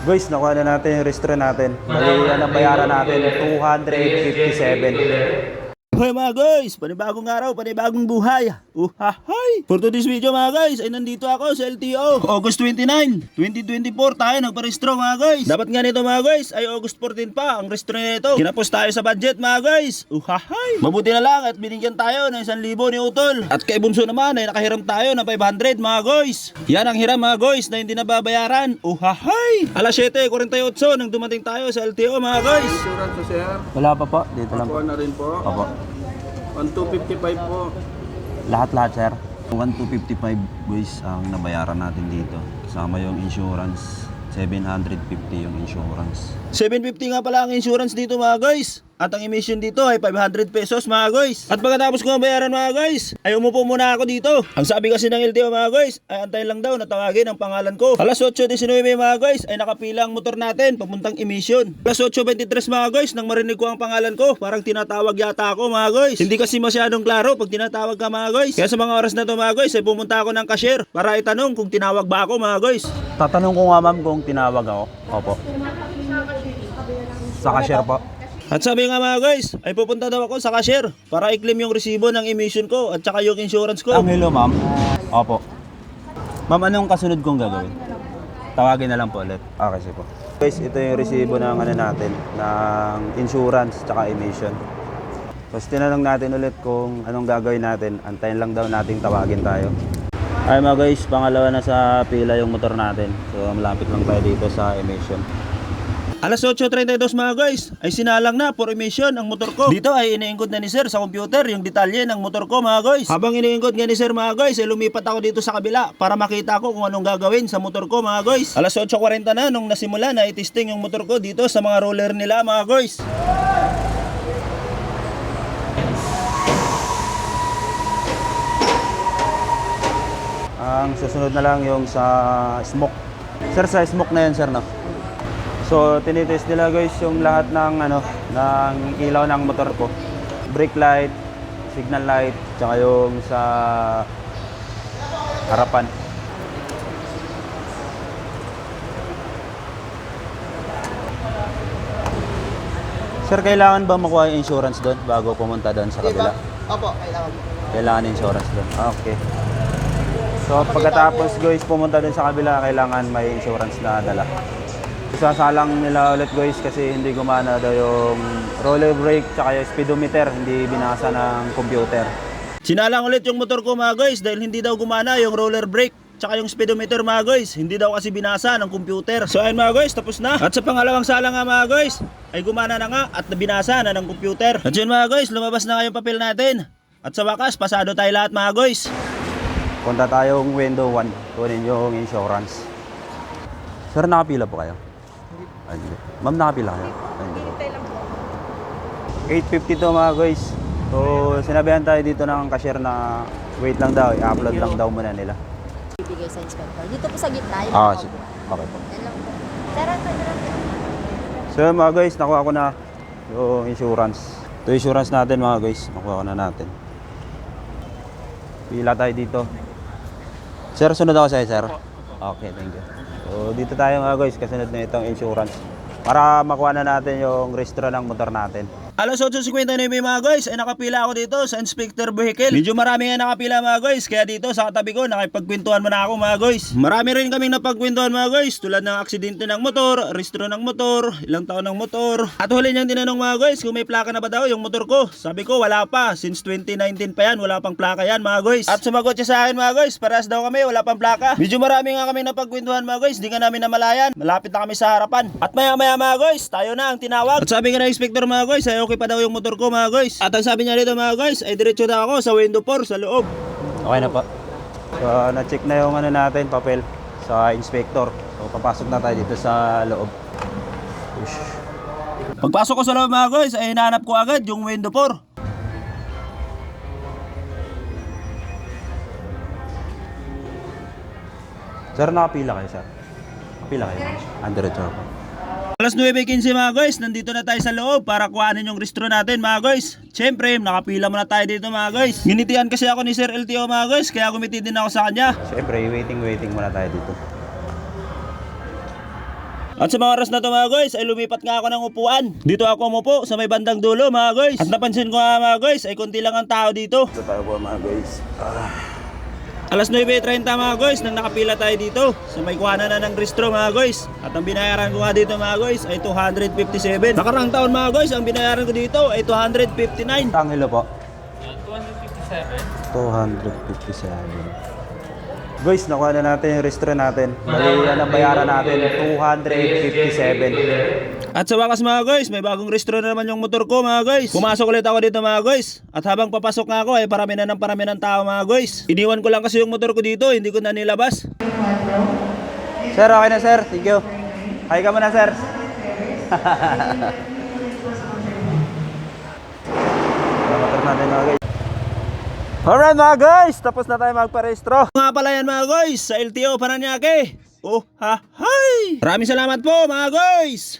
Guys, nakuha na natin yung restaurant natin. Mali yan bayaran natin, 257. Hoy mga guys, panibagong araw, panibagong buhay. Uhahay! For today's video mga guys, ay nandito ako sa LTO. August 29, 2024 tayo nagparestro mga guys. Dapat nga nito mga guys, ay August 14 pa ang restro nito. Kinapos tayo sa budget mga guys. Uhahay! Mabuti na lang at binigyan tayo ng 1,000 ni Utol. At kay Bunso naman ay nakahiram tayo ng 500 mga guys. Yan ang hiram mga guys na hindi nababayaran. Uhahay! Alas 7.48 nang dumating tayo sa LTO mga guys. Insurance sir. Wala pa po, dito lang. Kuha na rin po. Opo. 1255 po. Lahat-lahat, sir. 1255 guys ang nabayaran natin dito. Kasama yung insurance. 750 yung insurance. 750 nga pala ang insurance dito mga guys. At ang emission dito ay 500 pesos mga guys. At pagkatapos ko mabayaran mga guys, ay umupo muna ako dito. Ang sabi kasi ng LTO mga guys, ay antayin lang daw na tawagin ang pangalan ko. Alas 8.19 mga guys, ay nakapila ang motor natin papuntang emission. Alas 8.23 mga guys, nang marinig ko ang pangalan ko, parang tinatawag yata ako mga guys. Hindi kasi masyadong klaro pag tinatawag ka mga guys. Kaya sa mga oras na to mga guys, ay pumunta ako ng cashier para itanong kung tinawag ba ako mga guys. Tatanong ko nga ma'am kung tinawag ako. Opo. Sa cashier po. At sabi nga mga guys, ay pupunta daw ako sa cashier para i-claim yung resibo ng emission ko at saka yung insurance ko. Ang hello ma'am. Opo. Ma'am, anong kasunod kong gagawin? Tawagin na lang po ulit. Okay, sige po. Guys, ito yung resibo ng ano natin, ng insurance tsaka emission. Tapos tinanong natin ulit kung anong gagawin natin. Antayin lang daw nating tawagin tayo. Ay mga guys, pangalawa na sa pila yung motor natin. So malapit lang tayo dito sa emission. Alas 8.32 mga guys, ay sinalang na for emission ang motor ko. Dito ay iniingkod na ni sir sa computer yung detalye ng motor ko mga guys. Habang iniingkod nga ni sir mga guys, ay lumipat ako dito sa kabila para makita ko kung anong gagawin sa motor ko mga guys. Alas 8.40 na nung nasimula na itisting yung motor ko dito sa mga roller nila mga guys. Ang susunod na lang yung sa smoke. Sir, sa smoke na yun, sir, no? So, tinitest nila guys yung lahat ng ano, ng ilaw ng motor ko. Brake light, signal light, tsaka yung sa harapan. Sir, kailangan ba makuha yung insurance doon bago pumunta doon sa kabila? Opo, kailangan. Kailangan insurance doon. Ah, okay. So pagkatapos guys pumunta dun sa kabila, kailangan may insurance na dala. Isasalang nila ulit guys kasi hindi gumana daw yung roller brake tsaka yung speedometer, hindi binasa ng computer. Sinalang ulit yung motor ko mga guys dahil hindi daw gumana yung roller brake tsaka yung speedometer mga guys. Hindi daw kasi binasa ng computer. So ayun mga guys, tapos na. At sa pangalawang sala nga mga guys, ay gumana na nga at binasa na ng computer. At yun mga guys, lumabas na nga yung papel natin. At sa wakas, pasado tayo lahat mga guys. Punta tayong window 1, kunin yung insurance. Sir, nakapila po kayo? Ay, hindi. Ma'am, nakapila kayo? Ay, hindi po. 8.50 to mga guys. So, sinabihan tayo dito ng cashier na wait lang daw, i-upload lang daw muna nila. Ibigay sa inspector. Dito po sa gitna. Yung Ah, sige. Okay po. Yan lang po. Tara, tara, tara. So yun, mga guys, nakuha ko na yung insurance. Ito yung insurance natin mga guys, nakuha ko na natin. Pila tayo dito. Sir, sunod ako sa'yo, sir. Okay, thank you. So dito tayo mga guys, kasunod na itong insurance. Para makuha na natin yung registro ng motor natin. Alas 8.50 na yung mga guys, ay nakapila ako dito sa inspector vehicle. Medyo marami nga nakapila mga guys, kaya dito sa katabi ko, nakipagkwentuhan mo na ako mga guys. Marami rin kaming napagkwentuhan mga guys, tulad ng aksidente ng motor, restro ng motor, ilang taon ng motor. At huli niyang tinanong mga guys, kung may plaka na ba daw yung motor ko. Sabi ko, wala pa. Since 2019 pa yan, wala pang plaka yan mga guys. At sumagot siya sa akin mga guys, paras daw kami, wala pang plaka. Medyo marami nga kami napagkwentuhan mga guys, di nga namin namalayan. Malapit na kami sa harapan. At maya maya mga guys, tayo na ang tinawag. At sabi nga ng inspector mga guys, ay okay pa daw yung motor ko mga guys. At ang sabi niya dito mga guys, ay diretso na ako sa window 4 sa loob. Okay na po. So na-check na yung ano natin, papel sa inspector. So papasok na tayo dito sa loob. Push. Pagpasok ko sa loob mga guys, ay hinahanap ko agad yung window 4. Sir, nakapila kayo, sir? Nakapila kayo? Under the. Alas 9.15 mga guys, nandito na tayo sa loob para kuhanin yung restro natin mga guys. Siyempre, nakapila muna tayo dito mga guys. Ginitian kasi ako ni Sir LTO mga guys, kaya gumiti din ako sa kanya. Siyempre, waiting, waiting muna tayo dito. At sa mga oras na to mga guys, ay lumipat nga ako ng upuan. Dito ako umupo sa may bandang dulo mga guys. At napansin ko nga mga guys, ay konti lang ang tao dito. Ito tayo po mga guys. Alas 9.30 mga guys, nang nakapila tayo dito sa may kuhanan na ng restro mga guys. At ang binayaran ko nga dito mga guys ay 257. Nakarang taon mga guys, ang binayaran ko dito ay 259. Tangilo po. 257. 257. Guys, nakuha na natin yung restro natin. Bali, yan ang bayaran natin. 257. At sa wakas mga guys, may bagong restro na naman yung motor ko mga guys. Pumasok ulit ako dito mga guys. At habang papasok nga ako ay parami na ng parami ng tao mga guys. Iniwan ko lang kasi yung motor ko dito, hindi ko na nilabas. Sir, okay na sir. Thank you. Hi ka muna sir. Motor natin mga guys. Alright mga guys, tapos na tayo magparehistro. Nga pala yan mga guys, sa LTO Paranaque. Oh, ha, hay! Maraming salamat po mga guys!